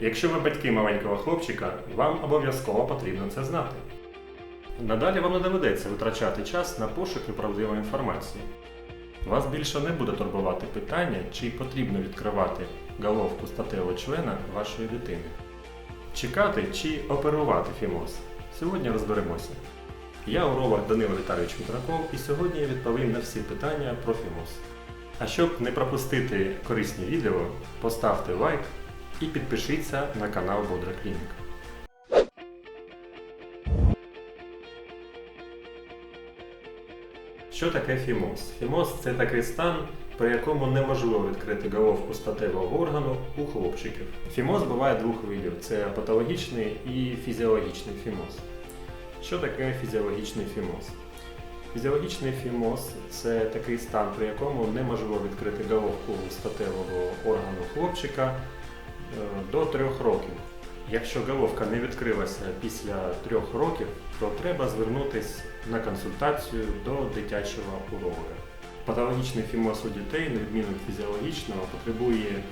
Якщо ви батьки маленького хлопчика, вам обов'язково потрібно це знати. Надалі вам не доведеться витрачати час на пошуки правдивої інформації. Вас більше не буде турбувати питання, чи потрібно відкривати головку статевого члена вашої дитини. Чекати чи оперувати фімоз. Сьогодні розберемося. Я уролог Данило Віталійович Мітраков і сьогодні я відповім на всі питання про фімоз. А щоб не пропустити корисні відео, поставте лайк і підпишіться на канал Бодра Клінік. Що таке фімоз? Фімоз це такий стан, при якому неможливо відкрити головку статевого органу у хлопчиків. Фімоз буває двох видів: це патологічний і фізіологічний фімоз. Що таке фізіологічний фімоз? Фізіологічний фімоз це такий стан, при якому неможливо відкрити головку статевого органу хлопчика е, до трьох років. Якщо головка не відкрилася після трьох років, то треба звернутися на консультацію до дитячого уролога. Патологічний фімоз у дітей, на відміну від фізіологічного, потребує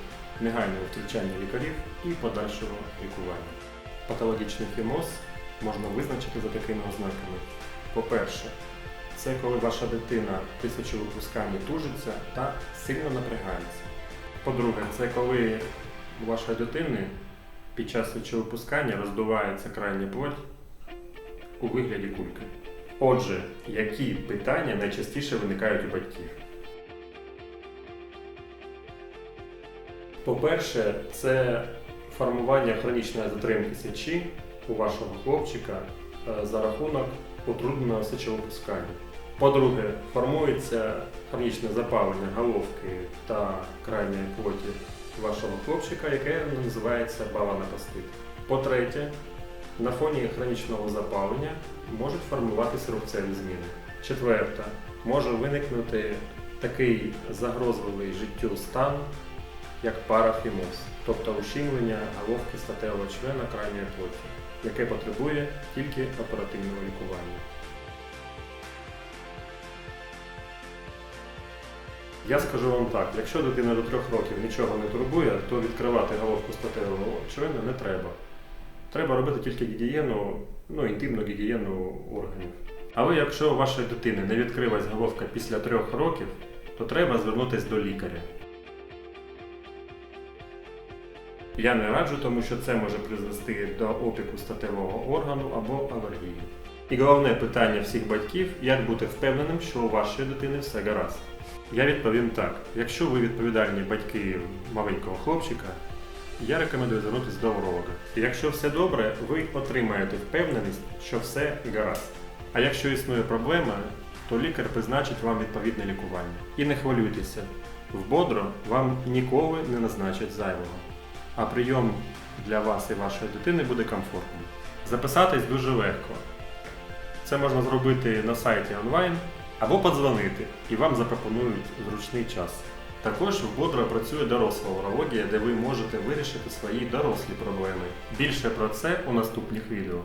негайного втручання лікарів і подальшого лікування. Патологічний фімоз можна визначити за такими ознаками. По-перше, це коли ваша дитина при сечовипусканні тужиться та сильно напрягається. По-друге, це коли у вашої дитини під час сечовипускання роздувається крайня плоть у вигляді кульки. Отже, які питання найчастіше виникають у батьків? По-перше, це формування хронічної затримки сечі у вашого хлопчика е, за рахунок утрудненого сечовипускання. По-друге, формується хронічне запалення головки та крайньої плоті вашого хлопчика, яке називається баланопастит. По-третє, на фоні хронічного запалення можуть формуватися рубцеві зміни. Четверте, може виникнути такий загрозливий життю стан, як парафімоз, тобто ущемлення головки статевого члена крайньої плоті, яке потребує тільки оперативного лікування. Я скажу вам так, якщо дитина до трьох років нічого не турбує, то відкривати головку статевого члена не треба. Треба робити тільки гігієну, ну, інтимну гігієну органів. Але якщо у вашої дитини не відкрилась головка після трьох років, то треба звернутися до лікаря. Я не раджу, тому що це може призвести до опіку статевого органу або алергії. І головне питання всіх батьків, як бути впевненим, що у вашої дитини все гаразд. Я відповім так: якщо ви відповідальні батьки маленького хлопчика, я рекомендую звернутися до уролога. Якщо все добре, ви отримаєте впевненість, що все гаразд. А якщо існує проблема, то лікар призначить вам відповідне лікування. І не хвилюйтеся, в бодро вам ніколи не назначать зайвого. А прийом для вас і вашої дитини буде комфортним. Записатись дуже легко. Це можна зробити на сайті онлайн або подзвонити, і вам запропонують зручний час. Також в Бодро працює доросла урологія, де ви можете вирішити свої дорослі проблеми. Більше про це у наступних відео.